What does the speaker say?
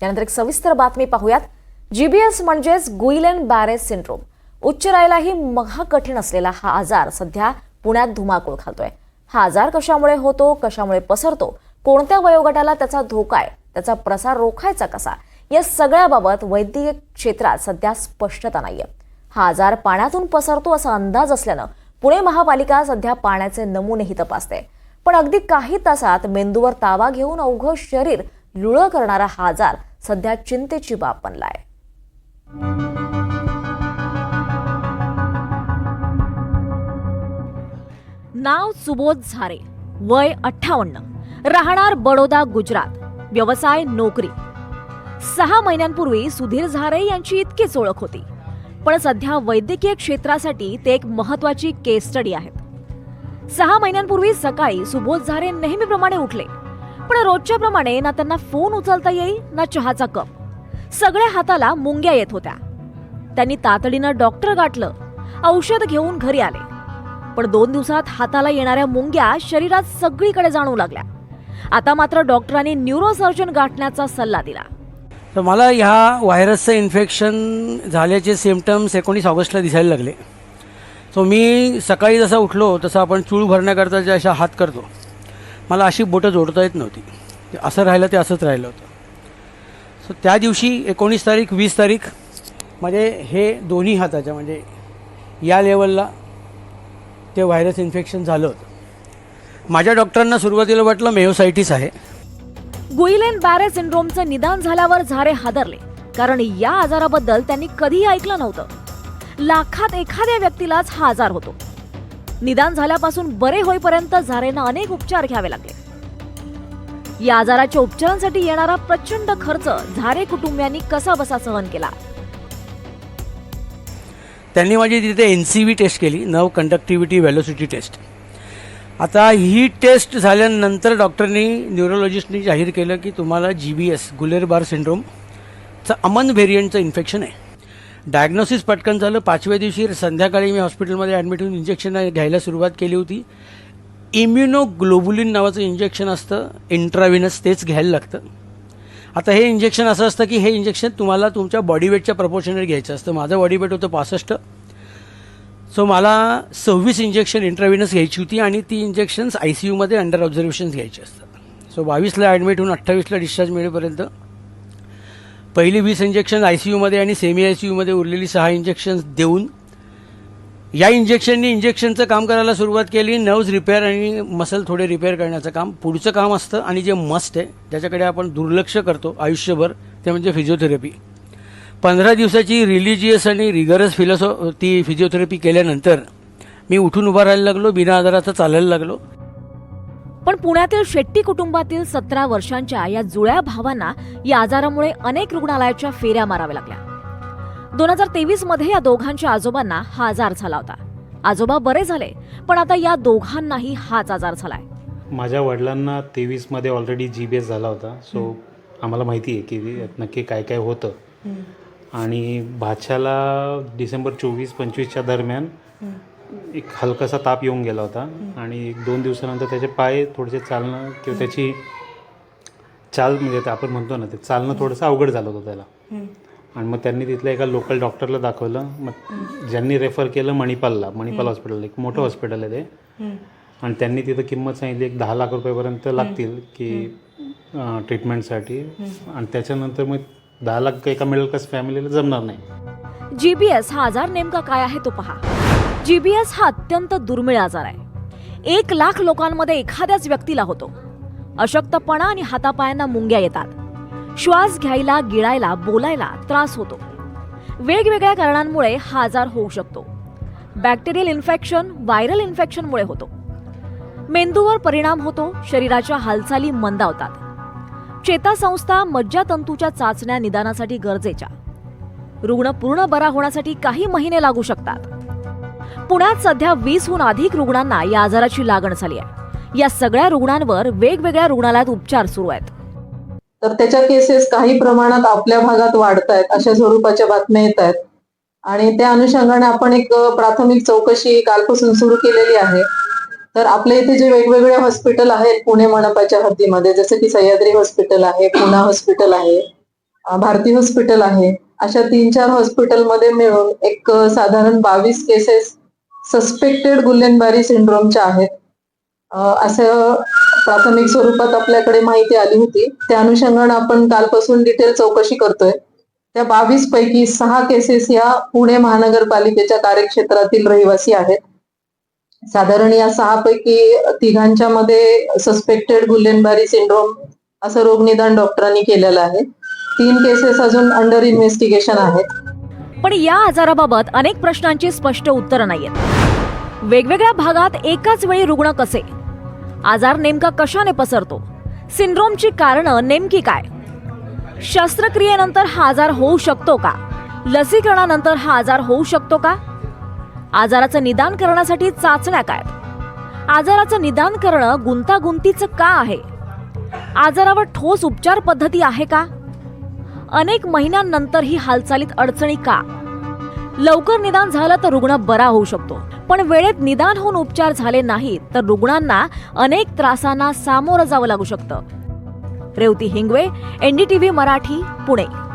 त्यानंतर एक सविस्तर बातमी पाहूयात. जीबीएस म्हणजेच गुईलेन बॅरेस सिंड्रोम उच्चारायलाही महाकठीण असलेला हा आजार सध्या पुण्यात धुमाकूळ घालतोय हा आजार कशामुळे होतो कशामुळे पसरतो कोणत्या वयोगटाला त्याचा धोका आहे त्याचा प्रसार रोखायचा कसा या सगळ्याबाबत वैद्यकीय क्षेत्रात सध्या स्पष्टता नाहीये. हा आजार पाण्यातून पसरतो असा अंदाज असल्यानं पुणे महापालिका सध्या पाण्याचे नमुनेही तपासते. पण अगदी काही तासात मेंदूवर ताबा घेऊन अवघं शरीर लुळं करणारा हा आजार सध्या चिंतेची बाब बनलाय. नाव सुबोध झारे वय अठ्ठावन्न. राहणार बडोदा गुजरात. व्यवसाय नोकरी. सहा महिन्यांपूर्वी सुधीर झारे यांची इतकीच ओळख होती. पण सध्या वैद्यकीय क्षेत्रासाठी ते एक महत्वाची केस स्टडी आहेत. सहा महिन्यांपूर्वी सकाळी सुबोध झारे नेहमीप्रमाणे उठले. पण रोजच्या प्रमाणे ना त्यांना फोन उचलता येई ना चहाचा कप. सगळ्या हाताला मुंग्या येत होत्या. त्यांनी तातडीनं डॉक्टर गाठलं औषध घेऊन घरी आले. पण दोन दिवसात हाताला येणाऱ्या मुंग्या शरीरात सगळीकडे जाणू लागल्या. आता मात्र डॉक्टरांनी न्यूरोसर्जन गाठण्याचा सल्ला दिला. तर मला ह्या व्हायरसचं इन्फेक्शन झाल्याचे सिमटम्स एकोणीस ऑगस्टला दिसायला लागले. सो मी सकाळी जसा उठलो तसं आपण चूळ भरण्याकरता जे अशा हात करतो मला अशी बोटं जोडता येत नव्हती. असं राहिलं ते असंच राहिलं होतं. सो त्या दिवशी एकोणीस तारीख वीस तारीख म्हणजे हे दोन्ही हाताच्या म्हणजे या लेवलला ते व्हायरस इन्फेक्शन झालं होतं. माझ्या डॉक्टरांना सुरुवातीला वाटलं मेयोसायटिस आहे. गुईलेन बॅरे सिंड्रोमचं निदान झाल्यावर झारे हादरले कारण या आजाराबद्दल त्यांनी कधीही ऐकलं नव्हतं. लाखात एखाद्या व्यक्तीलाच हा आजार होतो. निदान झाल्यापासून बरे होईपर्यंत झारेंना अनेक उपचार घ्यावे लागले. या आजाराच्या उपचारांसाठी येणारा प्रचंड खर्च झारे कुटुंबियांनी कसा बसा सहन केला? त्यांनी माझी तिथे एन सी व्ही टेस्ट केली नव कंडक्टिव्हिटी व्हॅलोसिटी टेस्ट आता ही टेस्ट झाल्यानंतर डॉक्टरनी न्यूरोलॉजिस्टनी जाहीर केलं की तुम्हाला G B S Guillain Barre सिंड्रोमचं AMAN व्हेरियंटचं इन्फेक्शन आहे. डायग्नोसिस पटकन झालं. पाचव्या दिवशी संध्याकाळी मी हॉस्पिटलमध्ये ॲडमिट होऊन इंजेक्शन घ्यायला सुरुवात केली होती. इम्युनोग्लोबुलिन नावाचं इंजेक्शन असतं. इंट्राविनस तेच घ्यायला लागतं. आता हे इंजेक्शन असं असतं की हे इंजेक्शन तुम्हाला तुमच्या बॉडी वेटच्या प्रपोर्शनेट घ्यायचं असतं. माझं बॉडी वेट होतं पासष्ट. सो मला सव्वीस इंजेक्शन इंट्राविनस घ्यायची होती आणि ती इंजेक्शन्स आय सी यूमध्ये अंडर ऑब्झर्वेशन्स घ्यायची असतात. सो बावीसला ॲडमिट होऊन अठ्ठावीसला डिस्चार्ज मिळेपर्यंत पहिली वीस इंजेक्शन आय सी यूमध्ये आणि सेमी आय सी यूमध्ये उरलेली सहा इंजेक्शन्स देऊन या इंजेक्शननी इंजेक्शनचं काम करायला सुरुवात केली. नर्व्ज रिपेअर आणि मसल थोडे रिपेअर करण्याचं काम. पुढचं काम असतं आणि जे मस्ट आहे ज्याच्याकडे आपण दुर्लक्ष करतो आयुष्यभर. ते म्हणजे फिजिओथेरपी पंधरा दिवसाची रिलिजियस आणि रिगरस फिलॉसॉ ती फिजिओथेरपी केल्यानंतर मी उठून उभा राहायला लागलो बिना आधाराचं चालायला लागलो. पण पुण्यातील शेट्टी कुटुंबातील सतरा वर्षांच्या या जुळ्या भावांना या आजारामुळे अनेक रुग्णालयाच्या फेऱ्या माराव्या लागल्या. दोन हजार तेवीसमध्ये या दोघांच्या आजोबांना हा आजार झाला होता. आजोबा बरे झाले पण आता या दोघांनाही हाच आजार झालाय. माझ्या वडिलांना तेवीसमध्ये ऑलरेडी जी बी एस झाला होता. सो आम्हाला माहिती आहे की नक्की काय काय होतं. आणि भाच्याला डिसेंबर चोवीस पंचवीसच्या दरम्यान एक हलकासा ताप येऊन गेला होता आणि एक दोन दिवसानंतर त्याचे पाय थोडेसे चालणं किंवा त्याची चाल म्हणजे ते आपण म्हणतो ना ते चालणं थोडंसं अवघड झालं होतं त्याला. आणि मग त्यांनी तिथल्या एका लोकल डॉक्टरला दाखवलं. मग ज्यांनी रेफर केलं मणिपालला मणिपाल हॉस्पिटल एक मोठं हॉस्पिटल आहे ते. आणि त्यांनी तिथं किंमत सांगितली एक दहा लाख रुपयापर्यंत लागतील की ट्रीटमेंटसाठी. आणि त्याच्यानंतर मग दहा लाख एका मिडल क्लास फॅमिलीला जमणार नाही. जीबीएस हा आजार नेमका काय आहे तो पहा. जीबीएस हा अत्यंत दुर्मिळ आजार आहे. एक लाख लोकांमध्ये एखाद्याच व्यक्तीला होतो. अशक्तपणा आणि हातापायांना मुंग्या येतात. श्वास घ्यायला गिळायला बोलायला त्रास होतो. वेगवेगळ्या कारणांमुळे हा आजार होऊ शकतो. बॅक्टेरियल इन्फेक्शन व्हायरल इन्फेक्शनमुळे होतो. मेंदूवर परिणाम होतो शरीराच्या हालचाली मंदावतात. चेतासंस्था मज्जातंतूच्या चाचण्या निदानासाठी गरजेच्या. रुग्ण पूर्ण बरा होण्यासाठी काही महिने लागू शकतात. पुण्यात सध्या वीसहून अधिक रुग्णांना या आजाराची लागण झाली आहे. या सगळ्या रुग्णांवर वेगवेगळ्या रुग्णालयात उपचार सुरू आहेत. तर त्याच्या केसेस काही प्रमाणात आपल्या भागात वाढत आहेत अशा स्वरूपाच्या बातम्या येत आहेत. आणि त्या अनुषंगाने आपण एक प्राथमिक चौकशी कालपासून सुरू केलेली आहे. तर आपल्या इथे जे वेगवेगळे हॉस्पिटल आहेत पुणे मनपाच्या हद्दीमध्ये जसं की सह्याद्री हॉस्पिटल आहे पुणा हॉस्पिटल आहे भारती हॉस्पिटल आहे अशा तीन चार हॉस्पिटलमध्ये मिळून एक साधारण बावीस केसेस सस्पेक्टेड गुल्लेनबारी सिंड्रोमच्या आहेत. असं प्राथमिक स्वरूपात आपल्याकडे माहिती आली होती. त्या अनुषंगाने आपण कालपासून डिटेल चौकशी करतोय. त्या बावीस पैकी सहा केसेस या पुणे महानगरपालिकेच्या कार्यक्षेत्रातील रहिवासी आहेत. साधारण या सहा पैकी तिघांच्या मध्ये सस्पेक्टेड गुल्लेनबारी सिंड्रोम असं रोगनिदान डॉक्टरांनी केलेलं आहे. तीन केसेस अजून अंडर इन्व्हेस्टिगेशन आहेत. पण या आजाराबाबत अनेक प्रश्नांची स्पष्ट उत्तरं नाहीयेत. वेगवेगळ्या भागात एकाच वेळी रुग्ण कसे? आजार नेमका कशाने पसरतो? सिंड्रोमची कारणं नेमकी काय? शस्त्रक्रियेनंतर हा आजार होऊ शकतो का? लसीकरणानंतर हा आजार होऊ शकतो का? आजाराचं निदान करण्यासाठी चाचण्या काय? आजाराचं निदान करणं गुंतागुंतीचं का आहे? आजारावर ठोस उपचार पद्धती आहे का? अनेक महिन्यांनंतर ही हालचालीत अडचणी का? लवकर निदान झालं तर रुग्ण बरा होऊ शकतो. पण वेळेत निदान होऊन उपचार झाले नाहीत तर रुग्णांना अनेक त्रासांना सामोरं जावं लागू शकतं. रेवती हिंगवे एनडीटीव्ही मराठी पुणे.